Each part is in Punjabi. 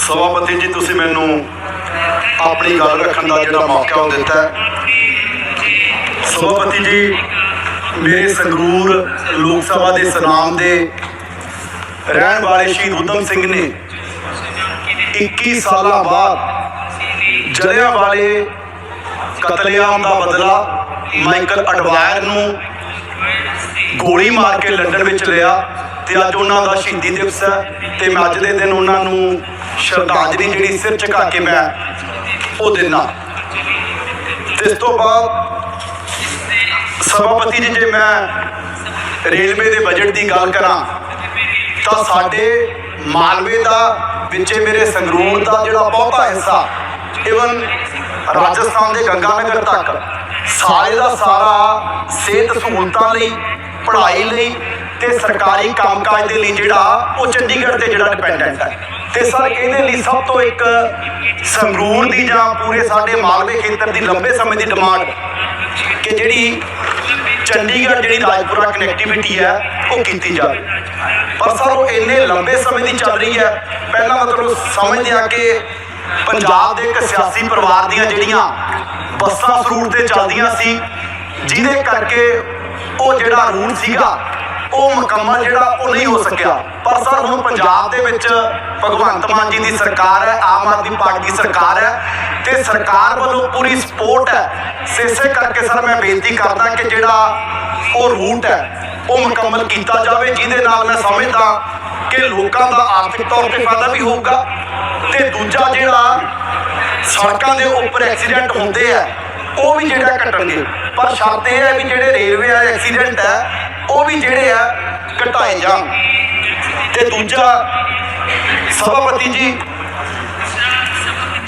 ਸਭਾਪਤੀ ਜੀ, ਤੁਸੀਂ ਮੈਨੂੰ ਆਪਣੀ ਗੱਲ ਰੱਖਣ ਦਾ ਜਿਹੜਾ ਮੌਕਾ ਉਹ ਦਿੱਤਾ ਹੈ। ਸਭਾਪਤੀ ਜੀ, ਮੇਰੇ ਸੰਗਰੂਰ ਲੋਕ ਸਭਾ ਦੇ ਸਨਾਮ ਦੇ ਰਹਿਣ ਵਾਲੇ ਸ਼ਹੀਦ ਉਦਮ ਸਿੰਘ ਨੇ 21 ਸਾਲਾਂ ਬਾਅਦ ਜਲਿਆਂ ਵਾਲੇ ਕਤਲੇਆਮ ਦਾ ਬਦਲਾ ਮਾਈਕਲ ਅਡਵਾਇਰ ਨੂੰ ਗੋਲੀ ਮਾਰ ਕੇ ਲੰਡਨ ਵਿੱਚ ਲਿਆ ਤੇ ਅੱਜ ਉਹਨਾਂ ਦਾ ਸ਼ਹੀਦੀ ਦਿਵਸ ਹੈ ਤੇ ਮੈਂ ਅੱਜ ਦੇ ਦਿਨ ਉਹਨਾਂ ਨੂੰ ਸ਼ਰਧਾਂਜਲੀ ਜਿਹੜੀ ਸਿਰ ਝੁਕਾ ਕੇ ਮੈਂ ਉਹ ਤੇ ਇਸ ਤੋਂ ਬਾਅਦ ਸਭਾਪਤੀ ਜੀ ਜੇ ਮੈਂ ਰੇਲਵੇ ਦੇ ਬਜਟ ਦੀ ਗੱਲ ਕਰਾਂ ਤਾਂ ਸਾਡੇ ਮਾਲਵੇ ਦਾ ਵਿੱਚੇ ਮੇਰੇ ਸੰਗਰੂਰ ਦਾ ਜਿਹੜਾ ਬਹੁਤਾ ਹਿੱਸਾ ਇਵਨ ਰਾਜਸਥਾਨ ਦੇ ਗੰਗਾਨਗਰ ਤੱਕ ਸਾਰੇ ਦਾ ਸਾਰਾ ਸਿਹਤ ਸਹੂਲਤਾਂ ਲਈ ਪੜ੍ਹਾਈ ਲਈ ਤੇ ਸਰਕਾਰੀ ਕੰਮਕਾਜ ਦੇ ਲਈ ਜਿਹੜਾ ਉਹ ਚੰਡੀਗੜ੍ਹ ਤੇ ਜਿਹੜਾ ਡਿਪੈਂਡੈਂਟ ਹੈ। ਤੇ ਸਰ ਇਹਦੇ ਲਈ ਸਭ ਤੋਂ ਇੱਕ ਸੰਗਰੂਰ ਦੀ ਜਾਂ ਪੂਰੇ ਸਾਡੇ ਮਾਲਵੇ ਖੇਤਰ ਦੀ ਲੰਬੇ ਸਮੇਂ ਦੀ ਡਿਮਾਂਡ ਕਿ ਜਿਹੜੀ ਚੰਡੀਗੜ੍ਹ ਜਿਹੜੀ ਰਾਜਪੁਰਾ ਕਨੈਕਟੀਵਿਟੀ ਹੈ ਉਹ ਕੀਤੀ ਜਾਵੇ। ਪਰ ਸਰ ਉਹ ਇੰਨੇ ਲੰਬੇ ਸਮੇਂ ਦੀ ਚੱਲ ਰਹੀ ਹੈ। ਪਹਿਲਾਂ ਮਤਲਬ ਸਮਝਦੇ ਆ ਕਿ ਪੰਜਾਬ ਦੇ ਇੱਕ ਸਿਆਸੀ ਪਰਿਵਾਰ ਦੀਆਂ ਜਿਹੜੀਆਂ ਬੱਸਾਂ ਉਸ ਰੂਟ ਤੇ ਚੱਲਦੀਆਂ ਸੀ ਜਿਹਦੇ ਕਰਕੇ ਉਹ ਜਿਹੜਾ ਰੂਟ ਸੀਗਾ ਉਹ ਮੁਕੰਮਲ ਜਿਹੜਾ ਉਹ ਨਹੀਂ ਹੋ ਸਕਿਆ। ਪਰ ਸਰ, ਹੁਣ ਪੰਜਾਬ ਦੇ ਵਿੱਚ ਭਗਵੰਤ ਮਾਨ ਜੀ ਦੀ ਸਰਕਾਰ ਹੈ, ਆਮ ਆਦਮੀ ਪਾਰਟੀ ਦੀ ਸਰਕਾਰ ਹੈ ਤੇ ਸਰਕਾਰ ਵੱਲੋਂ ਪੂਰੀ ਸਪੋਰਟ ਹੈ। ਇਸੇ ਕਰਕੇ ਸਰ, ਮੈਂ ਬੇਨਤੀ ਕਰਦਾ ਕਿ ਜਿਹੜਾ ਉਹ ਰੂਟ ਹੈ, ਉਹ ਮੁਕੰਮਲ ਕੀਤਾ ਜਾਵੇ, ਜਿਹਦੇ ਨਾਲ ਮੈਂ ਸਮਝਦਾ ਕਿ ਲੋਕਾਂ ਦਾ ਆਰਥਿਕ ਤੌਰ ਤੇ ਫਾਇਦਾ ਵੀ ਹੋਊਗਾ ਤੇ ਦੂਜਾ ਜਿਹੜਾ ਸੜਕਾਂ ਦੇ ਉੱਪਰ ਐਕਸੀਡੈਂਟ ਹੁੰਦੇ ਆ, ਉਹ ਵੀ ਜਿਹੜਾ ਘਟਣਗੇ। ਪਰ ਸ਼ਰਤ ਇਹ ਹੈ ਵੀ ਜਿਹੜੇ ਰੇਲਵੇ ਆ ਐਕਸੀਡੈਂਟ ਹੈ ਉਹ ਵੀ ਜਿਹੜੇ ਆ ਘਟਾਏ ਜਾਣ ਤੇ ਦੂਜਾ ਸਭਾਪਤੀ ਜੀ,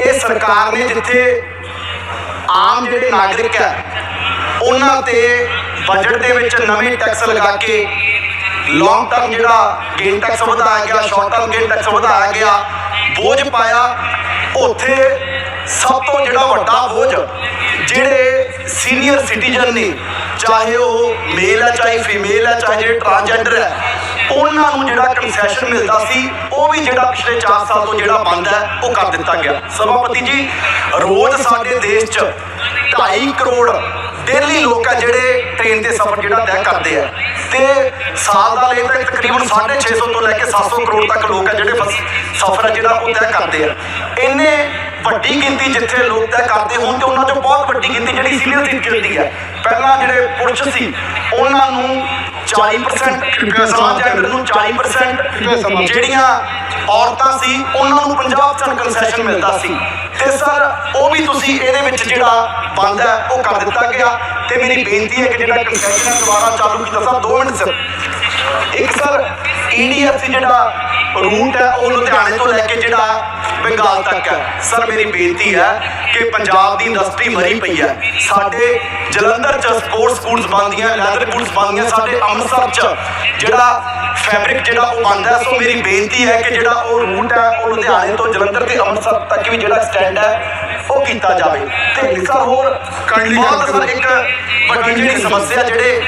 ਇਹ ਸਰਕਾਰ ਨੇ ਜਿੱਥੇ ਆਮ ਜਿਹੜੇ ਨਾਗਰਿਕ ਹੈ ਉਹਨਾਂ ਤੇ ਬਜਟ ਦੇ ਵਿੱਚ ਨਵੇਂ ਟੈਕਸ ਲਗਾ ਕੇ ਲੌਂਗ ਟਰਮ ਜਿਹੜਾ ਗੇਨ ਟੈਕਸ ਵਧਾਇਆ ਗਿਆ ਸ਼ਾਰਟ ਟਰਮ ਗੇਨ ਟੈਕਸ ਵਧਾਇਆ ਗਿਆ, ਬੋਝ ਪਾਇਆ, ਉੱਥੇ ਸਭ ਤੋਂ ਜਿਹੜਾ ਵੱਡਾ ਬੋਝ ਜਿਹੜੇ ਸੀਨੀਅਰ ਸਿਟੀਜ਼ਨ ਨੇ ਚਾਹੇ ਉਹ ਮੇਲ ਹੈ ਚਾਹੇ ਫੀਮੇਲ ਹੈ ਚਾਹੇ ਜਿਹੜੇ ਟਰਾਂਸਜੈਂਡਰ ਹੈ ਉਹਨਾਂ ਨੂੰ ਜਿਹੜਾ ਕੰਸੈਸ਼ਨ ਮਿਲਦਾ ਸੀ, ਉਹ ਵੀ ਜਿਹੜਾ ਪਿਛਲੇ 4 ਸਾਲ ਤੋਂ ਜਿਹੜਾ ਬੰਦ ਹੈ ਉਹ ਕਰ ਦਿੱਤਾ ਗਿਆ। ਸਭਾਪਤੀ ਜੀ, ਰੋਜ਼ ਸਾਡੇ ਦੇਸ਼ 'ਚ 2.5 ਕਰੋੜ ਡੇਲੀ ਲੋਕ ਆ ਜਿਹੜੇ ਟ੍ਰੇਨ ਦੇ ਸਫ਼ਰ ਜਿਹੜਾ ਤੈਅ ਕਰਦੇ ਆ। ਤੇ ਸਾਲ ਦਾ ਲਈ ਤੱਕ ਤਕਰੀਬਨ 650 ਤੋਂ ਲੈ ਕੇ 700 ਕਰੋੜ ਤੱਕ ਲੋਕ ਆ ਜਿਹੜੇ ਫਸ- ਸਫ਼ਰ ਆ ਜਿਹੜਾ ਉਹ ਤੈਅ ਕਰਦੇ ਆ। ਇਹਨੇ ਵੱਡੀ ਗਿਣਤੀ ਜਿੱਥੇ ਲੋਕ ਤੈਅ ਕਰਦੇ ਹੋਣ ਤੇ ਉਹਨਾਂ ਚੋਂ ਬਹੁਤ ਵੱਡੀ ਗਿਣਤੀ ਜਿਹੜੀ ਸੀਨੀਅਰ ਸਿਟੀਜ਼ਨ ਦੀ ਹੈ। ਪਹਿਲਾਂ ਜਿਹੜੇ ਪੁਰਸ਼ ਸੀ ਉਹਨਾਂ ਨੂੰ 40% ਟਰਾਂਸਜੈਂਡਰ ਨੂੰ 40% ਜਿਹੜੀਆਂ ਔਰਤਾਂ ਸੀ ਉਹਨਾਂ ਨੂੰ 50% ਕੰਸੈਸ਼ਨ ਮਿਲਦਾ ਸੀ। ਤੇ ਸਰ ਉਹ ਵੀ ਤੁਸੀਂ ਇਹਦੇ ਵਿੱਚ ਜਿਹੜਾ ਬੰਦ ਹੈ ਉਹ ਕਰ ਦਿੱਤਾ ਗਿਆ। ਤੇ ਮੇਰੀ ਬੇਨਤੀ ਹੈ ਕਿ ਜਿਹੜਾ ਕੰਸੈਸ਼ਨ ਹੈ ਦੁਬਾਰਾ ਚਾਲੂ ਕੀਤਾ ਸਰ 2 ਮਿੰਟ ਸਰ ਇੱਕ ਸਰ ਈਡੀਐਫਸੀ ਜਿਹੜਾ ਰੂਟ ਹੈ ਉਹ ਲੁਧਿਆਣੇ ਤੋਂ ਲੈ ਕੇ ਜਿਹੜਾ ਬੰਗਾਲ ਤੱਕ ਹੈ। ਸਰ ਮੇਰੀ ਬੇਨਤੀ ਹੈ ਕਿ ਪੰਜਾਬ ਦੀ ਇੰਡਸਟਰੀ ਮਰੀ ਪਈ ਹੈ। ਸਾਡੇ ਜਲੰਧਰ ਚ ਸਪੋਰਟਸ ਸਕੂਲਸ ਬੰਦੀਆਂ ਲੈਦਰ ਸਕੂਲਸ ਬੰਦੀਆਂ ਸਾਡੇ ਅੰਮ੍ਰਿਤਸਰ ਚ ਜਿਹੜਾ ਫੈਬਰਿਕ ਜਿਹੜਾ ਉਹ ਬੰਦ ਸੋ ਮੇਰੀ ਬੇਨਤੀ ਹੈ ਕਿ ਜਿਹੜਾ ਉਹ ਰੂਟ ਹੈ ਉਹ ਲੁਧਿਆਣੇ ਤੋਂ ਜਲੰਧਰ ਤੇ ਅੰਮ੍ਰਿਤਸਰ ਤੱਕ ਵੀ ਜਿਹੜਾ ਸਟੈਂਡ ਹੈ ਉਹ ਕੀਤਾ ਜਾਵੇ। ਤੇ ਇੱਕ ਸਰ ਹੋਰ ਬਹੁਤ ਸਰ ਇੱਕ ਵੱਡੀ ਜਿਹੜੀ ਸਮੱਸਿਆ ਜਿਹੜੇ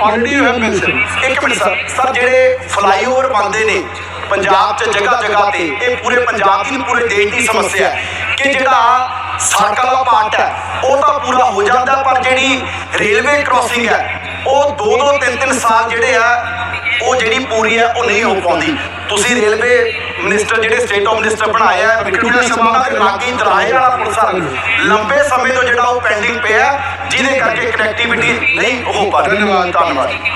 ਆਲਰੇਡੀ ਹੋਇਆ ਮੈਂਸ਼ਨ ਇੱਕ ਮਿੰਟ ਸਰ ਸਰ ਜਿਹੜੇ ਫਲਾਈਓਵਰ ਬੰਦੇ ਨੇ ਪੰਜਾਬ 'ਚ ਜਗ੍ਹਾ ਜਗ੍ਹਾ ਤੇ ਇਹ ਪੂਰੇ ਪੰਜਾਬ ਦੀ ਪੂਰੇ ਦੇਸ਼ ਦੀ ਸਮੱਸਿਆ ਹੈ ਕਿ ਜਿਹੜਾ ਸੜਕਾਂ ਦਾ ਪਾਰਟ ਹੈ ਉਹ ਤਾਂ ਪੂਰਾ ਹੋ ਜਾਂਦਾ ਪਰ ਜਿਹੜੀ ਰੇਲਵੇ ਕ੍ਰਾਸਿੰਗ ਹੈ ਉਹ ਦੋ ਦੋ ਤਿੰਨ ਤਿੰਨ ਸਾਲ ਜਿਹੜੇ ਆ ਉਹ ਜਿਹੜੀ ਪੂਰੀ ਹੈ ਉਹ ਨਹੀਂ ਹੋ ਪਾਉਂਦੀ। ਤੁਸੀਂ ਰੇਲਵੇ ਮਿਨਿਸਟਰ ਜਿਹੜੇ ਸਟੇਟ ਆਫ ਮਿਨਿਸਟਰ ਬਣਾਇਆ ਹੈ ਵਿਕਟੋਰੀਆ ਸਮਾਨਾ ਦੇ ਲਾਗੇ ਦਰਾਏ ਵਾਲਾ ਪੁਲਸਾ ਲੰਬੇ ਸਮੇਂ ਤੋਂ ਜਿਹੜਾ ਉਹ ਪੈਂਡਿੰਗ ਪਿਆ ਜਿਹਦੇ ਕਰਕੇ ਕਨੈਕਟੀਵਿਟੀ ਨਹੀਂ ਹੋ ਪਾ ਰਹੀ। ਧੰਨਵਾਦ। ਧੰਨਵਾਦ।